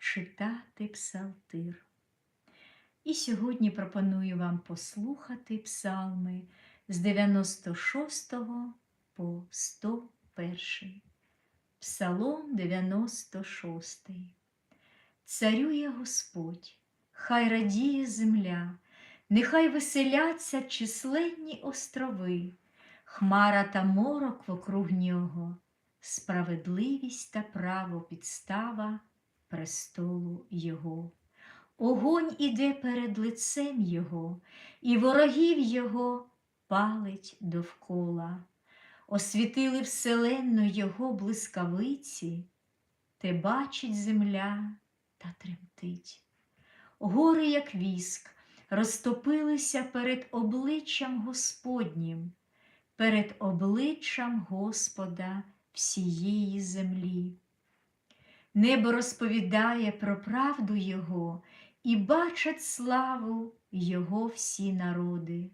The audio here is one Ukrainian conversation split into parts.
читати псалтир. І сьогодні пропоную вам послухати псалми з 96 по 101. Псалом 96. Царює Господь, хай радіє земля, нехай веселяться численні острови, хмара та морок вокруг нього, справедливість та право підстава престолу Його. Огонь іде перед лицем Його, і ворогів Його палить довкола. Освітили вселенну Його блискавиці, те бачить земля та тремтить. Гори, як віск, розтопилися перед обличчям Господнім, перед обличчям Господа всієї землі. Небо розповідає про правду Його і бачать славу Його всі народи.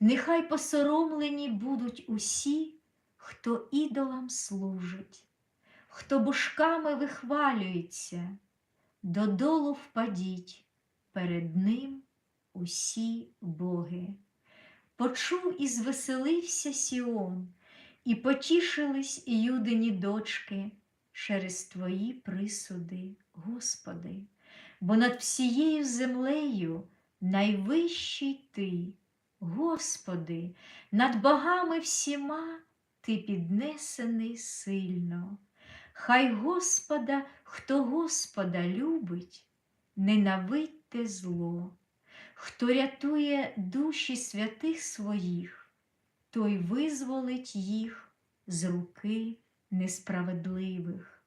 Нехай посоромлені будуть усі, хто ідолам служить, хто божками вихвалюється, додолу впадіть перед ним усі боги. Почув і звеселився Сіон, і потішились і юдині дочки через твої присуди, Господи, бо над всією землею найвищий Ти, Господи, над богами всіма Ти піднесений сильно. Хай Господа, хто Господа любить, ненавидьте зло, хто рятує душі святих своїх, той визволить їх з руки несправедливих.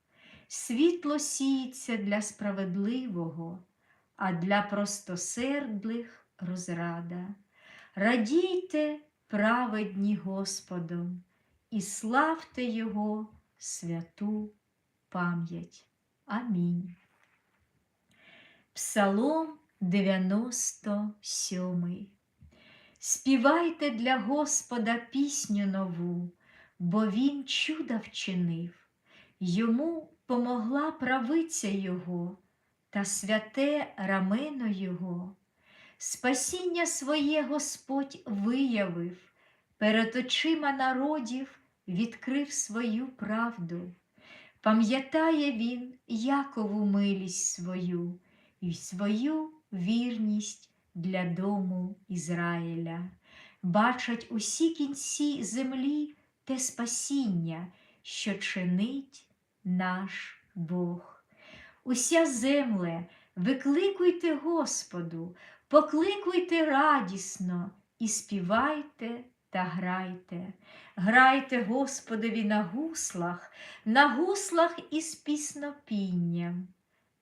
Світло сіється для справедливого, а для простосердлих розрада. Радійте, праведні Господом, і славте Його святу пам'ять. Амінь. Псалом 97. Співайте для Господа пісню нову, бо Він чуда вчинив, йому помогла правиця Його та святе рамено Його. Спасіння своє Господь виявив, перед очима народів відкрив свою правду. Пам'ятає він Якову милість свою і свою вірність для дому Ізраїля. Бачать усі кінці землі те спасіння, що чинить наш Бог. Уся земле, викликуйте Господу, покликуйте радісно і співайте та грайте. Грайте Господові на гуслах, на гуслах із піснопінням,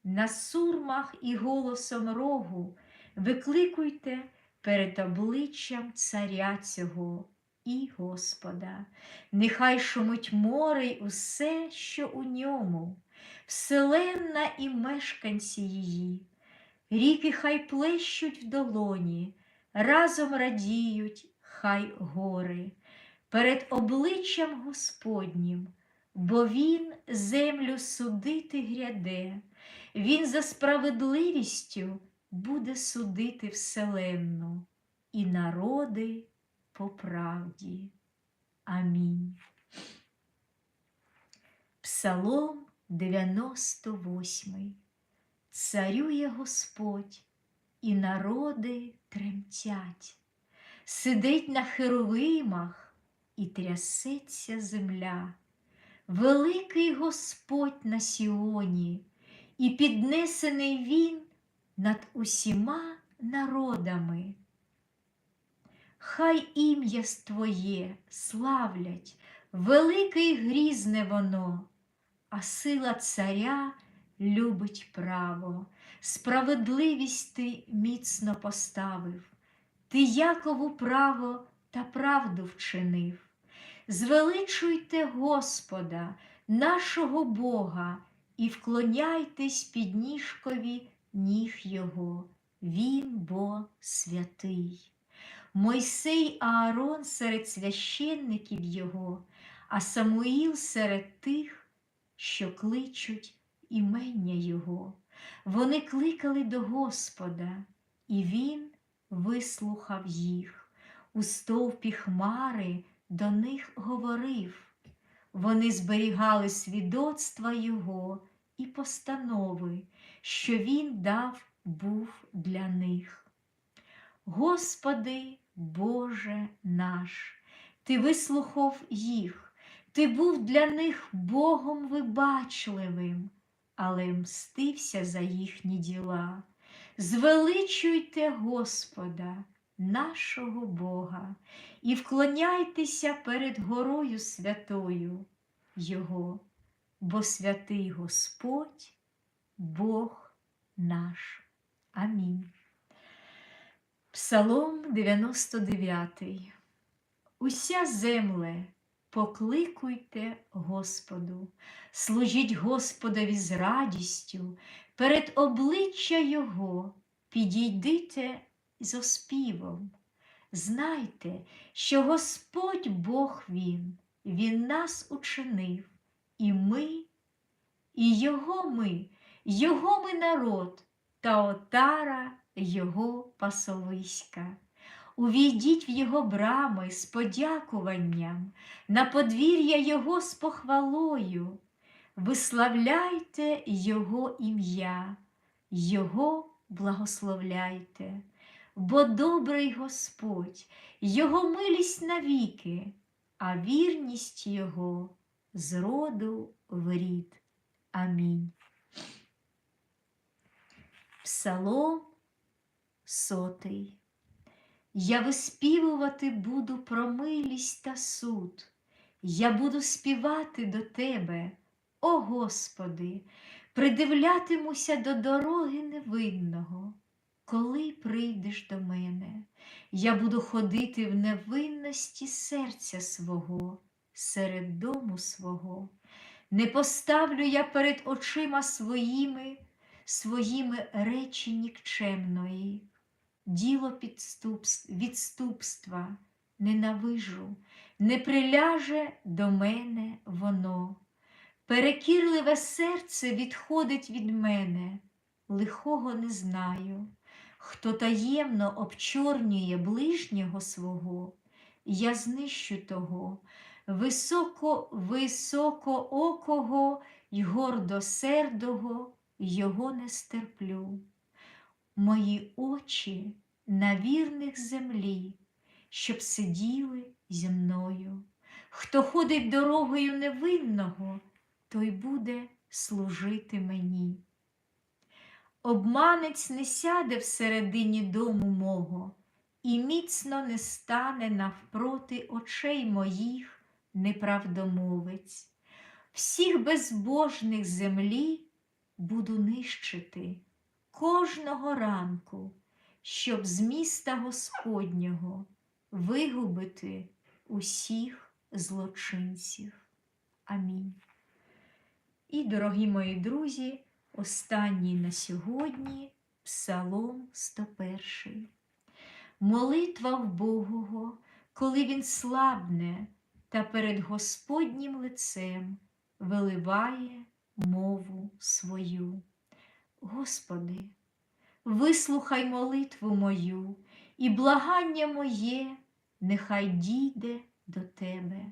на сурмах і голосом рогу викликуйте перед обличчям Царя цього і Господа. Нехай шумить море й усе, що у ньому, вселенна і мешканці її. Ріки хай плещуть в долоні, разом радіють, хай гори, перед обличчям Господнім, бо Він землю судити гряде, Він за справедливістю буде судити вселенну і народи по правді. Амінь. Псалом 98. Царює Господь, і народи тремтять, сидить на херовимах і трясеться земля. Великий Господь на Сіоні, і піднесений Він над усіма народами. Хай ім'я Твоє славлять, велике й грізне воно, а сила царя любить право, справедливість ти міцно поставив, ти Якову право та правду вчинив. Звеличуйте Господа, нашого Бога, і вклоняйтесь під ніжкові ніг Його, Він бо святий. Мойсей Аарон серед священників Його, а Самуїл серед тих, що кличуть імення Його. Вони кликали до Господа, і Він вислухав їх. У стовпі хмари до них говорив. Вони зберігали свідоцтва Його і постанови, що Він дав був для них. Господи, Боже наш, Ти вислухав їх, Ти був для них Богом вибачливим, але мстився за їхні діла. Звеличуйте Господа, нашого Бога, і вклоняйтеся перед горою святою Його, бо святий Господь, Бог наш. Амінь. Псалом 99. Уся земле, покликуйте Господу, служіть Господові з радістю, перед обличчя Його підійдите з оспівом. Знайте, що Господь Бог Він, Він нас учинив, і ми, і Його ми, Його ми народ та отара Його пасовиська. Увійдіть в Його брами з подякуванням, на подвір'я Його з похвалою, виславляйте Його ім'я, Його благословляйте, бо добрий Господь, Його милість навіки, а вірність Його з роду в рід. Амінь. Псалом сотий. Я виспівувати буду про милість та суд. Я буду співати до Тебе, о Господи, придивлятимуся до дороги невинного. Коли прийдеш до мене, я буду ходити в невинності серця свого, серед дому свого. Не поставлю я перед очима своїми, своїми речі нікчемної діло відступства, ненавижу, не приляже до мене воно. Перекірливе серце відходить від мене, лихого не знаю, хто таємно обчорнює ближнього свого, я знищу того, високо, високоокого й гордосердого його не стерплю. Мої очі на вірних землі, щоб сиділи зі мною. Хто ходить дорогою невинного, той буде служити мені. Обманець не сяде всередині дому мого, і міцно не стане навпроти очей моїх неправдомовець. Всіх безбожних землі буду нищити кожного ранку, щоб з міста Господнього вигубити усіх злочинців. Амінь. І, дорогі мої друзі, останній на сьогодні Псалом 101. Молитва в Богого, коли він слабне та перед Господнім лицем виливає мову свою. Господи, вислухай молитву мою, і благання моє нехай дійде до Тебе.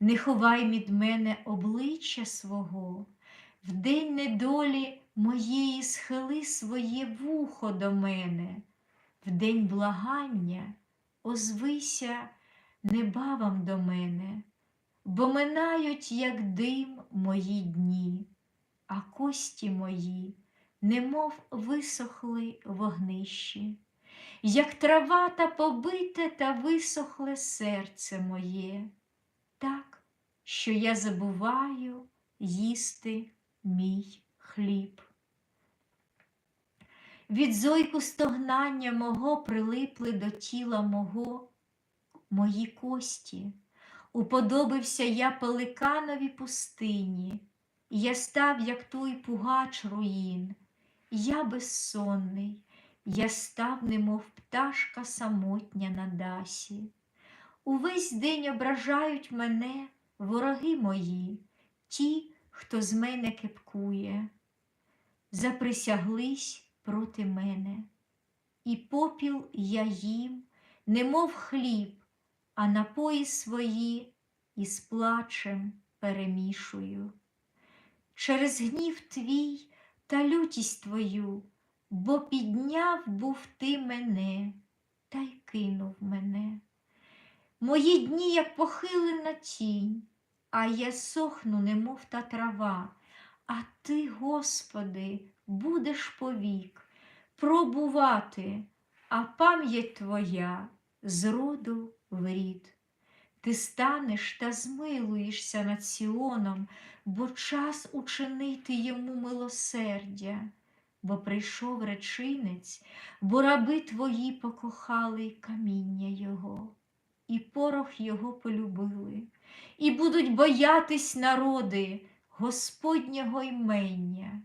Не ховай від мене обличчя свого, в день недолі моєї схили своє вухо до мене, в день благання озвися небавам до мене, бо минають, як дим мої дні, а кості мої немов висохли вогнищі, як трава та побите та висохле серце моє, так, що я забуваю їсти мій хліб. Від зойку стогнання мого прилипли до тіла мого мої кості. Уподобився я пеликанові пустині, я став, як той пугач руїн, я безсонний, я став, немов пташка самотня на дасі. Увесь день ображають мене вороги мої, ті, хто з мене кепкує. заприсяглись проти мене, і попіл я їм, немов хліб, а напої свої із плачем перемішую. Через гнів твій та лютість твою, бо підняв був ти мене та й кинув мене. Мої дні, як похилена тінь, а я сохну, немов та трава, а ти, Господи, будеш повік пробувати, а пам'ять Твоя з роду в рід. Ти станеш та змилуєшся над Сіоном, бо час учинити йому милосердя, бо прийшов речинець, бо раби твої покохали каміння Його, і порох Його полюбили, і будуть боятись народи Господнього ймення,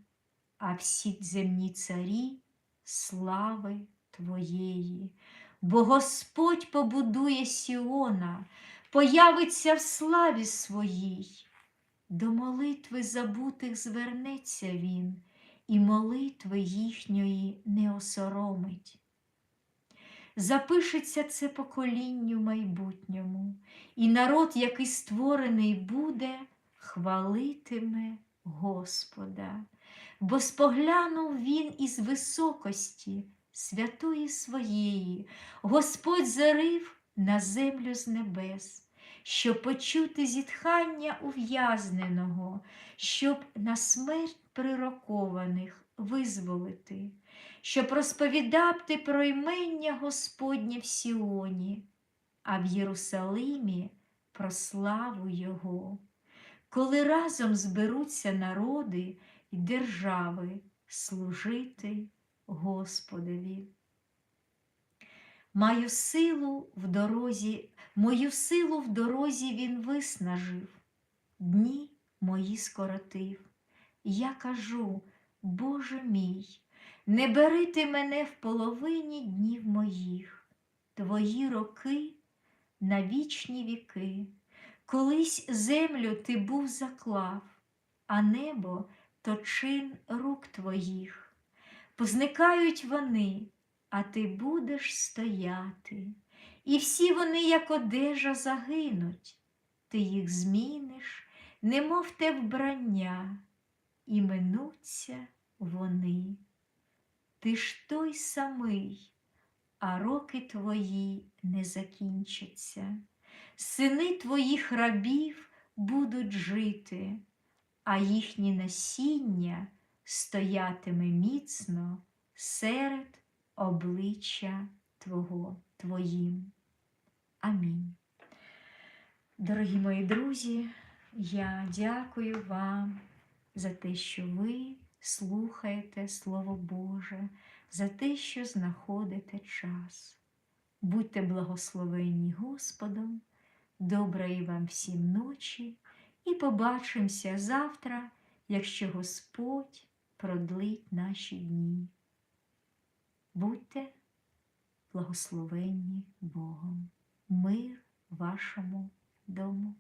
а всі земні царі слави Твоєї, бо Господь побудує Сіона, появиться в славі своїй. До молитви забутих звернеться він, і молитви їхньої не осоромить. Запишеться це поколінню майбутньому, і народ, який створений буде, хвалитиме Господа, бо споглянув він із високості святої своєї, Господь зарив на землю з небес, щоб почути зітхання ув'язненого, щоб на смерть прирокованих визволити, щоб розповідати про ймення Господнє в Сіоні, а в Єрусалимі про славу Його, коли разом зберуться народи й держави служити Господові. Маю силу в дорозі, мою силу в дорозі він виснажив, дні мої скоротив. Я кажу, Боже мій, не бери ти мене в половині днів моїх, твої роки на вічні віки. Колись землю ти був заклав, а небо то чин рук твоїх. Позникають вони, а ти будеш стояти, і всі вони, як одежа, загинуть, ти їх зміниш, немов те вбрання, і минуться вони. Ти ж той самий, а роки твої не закінчаться. Сини твоїх рабів будуть жити, а їхнє насіння стоятиме міцно серед обличчя Твого, Твоїм. Амінь. Дорогі мої друзі, я дякую вам за те, що ви слухаєте Слово Боже, за те, що знаходите час. Будьте благословенні Господом, доброї вам всім ночі, і побачимося завтра, якщо Господь продлить наші дні. Будьте благословенні Богом, мир вашому дому.